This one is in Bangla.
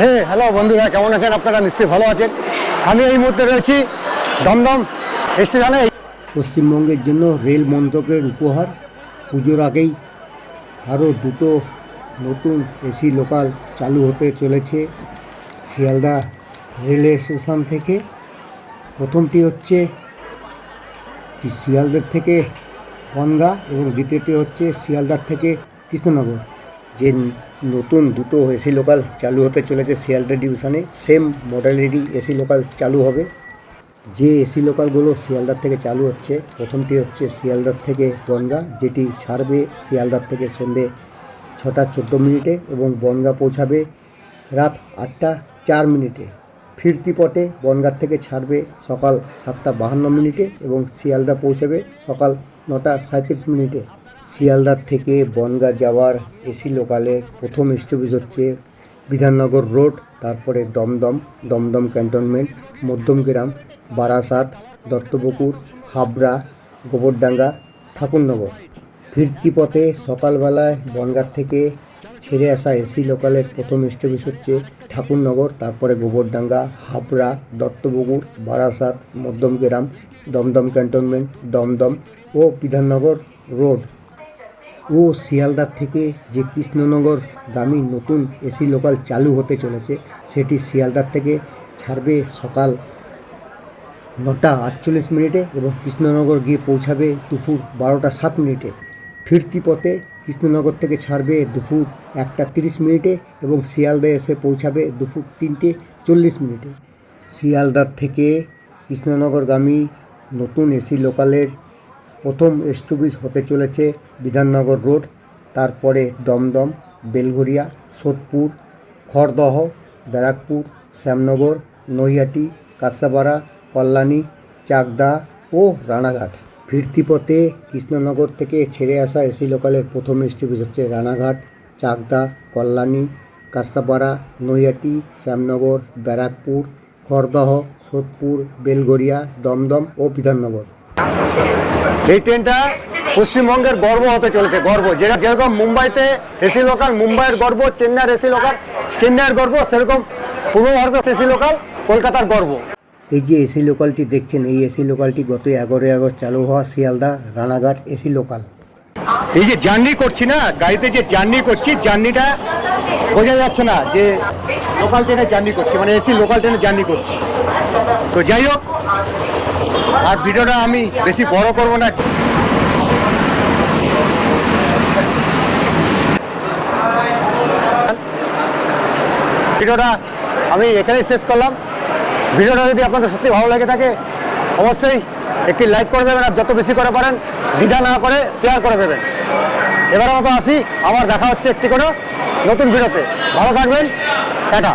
হে হ্যালো বন্ধুরা, কেমন আছেন? আপনারা নিশ্চয়ই ভালো আছেন। আমি এই মুহূর্তে রয়েছি দমদম স্টেশনে। পশ্চিমবঙ্গের জন্য রেল মন্ত্রকের উপহার। পুজোর আগেই আরও দুটো নতুন এসি লোকাল চালু হতে চলেছে শিয়ালদা রেলওয়ে স্টেশন থেকে। প্রথমটি হচ্ছে শিয়ালদার থেকে বনগা এবং দ্বিতীয়টি হচ্ছে শিয়ালদার থেকে কৃষ্ণনগর। যে নতুন দুটো এসি লোকাল চালু হতে চলেছে শিয়ালদা ডিভিশনে সেম মডেলেরই এসি লোকাল চালু হবে। যে এসি লোকালগুলো শিয়ালদার থেকে চালু হচ্ছে, প্রথমটি হচ্ছে শিয়ালদার থেকে বনগা যেটি ছাড়বে শিয়ালদার থেকে সন্ধে ছটা চোদ্দ মিনিটে এবং বনগা পৌঁছাবে রাত আটটা চার মিনিটে। ফিরতি পথে বনগার থেকে ছাড়বে সকাল সাতটা বাহান্ন মিনিটে এবং শিয়ালদা পৌঁছাবে সকাল নটা সাঁত্রিশ মিনিটে। শিয়ালদার থেকে বনগা যাওয়ার এসি লোকালের প্রথম স্টপেজ হচ্ছে বিধাননগর রোড, তারপরে দমদম দমদম ক্যান্টনমেন্ট মধ্যমগ্রাম বারাসাত, দত্তপুকুর, হাবড়া, গোবরডাঙ্গা, ঠাকুরনগর। ফিরতি পথে সকালবেলায় বনগাঁ থেকে ছেড়ে আসা এসি লোকালের প্রথম স্টপেজ হচ্ছে ঠাকুরনগর, তারপরে গোবরডাঙ্গা, হাবড়া, দত্তপুকুর, বারাসাত মধ্যমগ্রাম দমদম ক্যান্টনমেন্ট, দমদম ও বিধাননগর রোড। ও শিয়ালদার থেকে যে কৃষ্ণনগর গামী নতুন এসি লোকাল চালু হতে চলেছে, সেটি শিয়ালদার থেকে ছাড়বে সকাল নটা আটচল্লিশ মিনিটে এবং কৃষ্ণনগর গিয়ে পৌঁছাবে দুপুর বারোটা সাত মিনিটে। ফিরতি পথে কৃষ্ণনগর থেকে ছাড়বে দুপুর একটা তিরিশ মিনিটে এবং শিয়ালদা এসে পৌঁছাবে দুপুর তিনটে চল্লিশ মিনিটে। শিয়ালদার থেকে কৃষ্ণনগরগামী নতুন এসি লোকালের প্রথম স্টপেজ হতে চলেছে বিধাননগর রোড, তারপরে দমদম, বেলঘরিয়া, সোদপুর, খড়দহ, ব্যারাকপুর, শ্যামনগর, নৈহাটি কাঁসাপাড়া কল্যাণী, চাকদা ও রানাঘাট। ফিরতি পথে কৃষ্ণনগর থেকে ছেড়ে আসা এসি লোকালের প্রথম স্টপেজ হচ্ছে রানাঘাট, চাকদা, কল্যাণী কাস্তাপাড়া নৈহাটি, শ্যামনগর, ব্যারাকপুর, খড়দহ, সোদপুর বেলগড়িয়া দমদম ও বিধাননগর। এই ট্রেনটা পশ্চিমবঙ্গের গর্ব হতে চলেছে গর্ব। যেটা যেরকম মুম্বাইতে এসি লোকাল মুম্বাইয়ের গর্ব চেন্নাইয়ের এসি লোকাল চেন্নাইয়ের গর্ব সেরকম পূর্ব ভারতের এসি লোকাল কলকাতার গর্ব। এই যে এসি লোকালটি দেখছেন এই এসি লোকালটি গত এগারোই আগস্ট চালু হওয়া শিয়ালদা রানাঘাট এসি লোকাল এই যে জার্নি করছি না গাড়িতে যে জার্নি করছি জার্নিটা বোঝা যাচ্ছে না যে লোকাল ট্রেনে জার্নি করছি মানে এসি লোকাল ট্রেনে জার্নি করছি। তো যাই হোক আর ভিডিওটা আমি বেশি বড় করব না। ভিডিওটা আমি এখানেই শেষ করলাম। ভিডিওটা যদি আপনাদের সত্যি ভালো লাগে থাকে, অবশ্যই একটি লাইক করে দেবেন আর যত বেশি করে পারেন, দ্বিধা না করে শেয়ার করে দেবেন। এবারের মতো আসি আমার দেখা হচ্ছে একটি কোনো নতুন ভিডিওতে। ভালো থাকবেন, টাটা।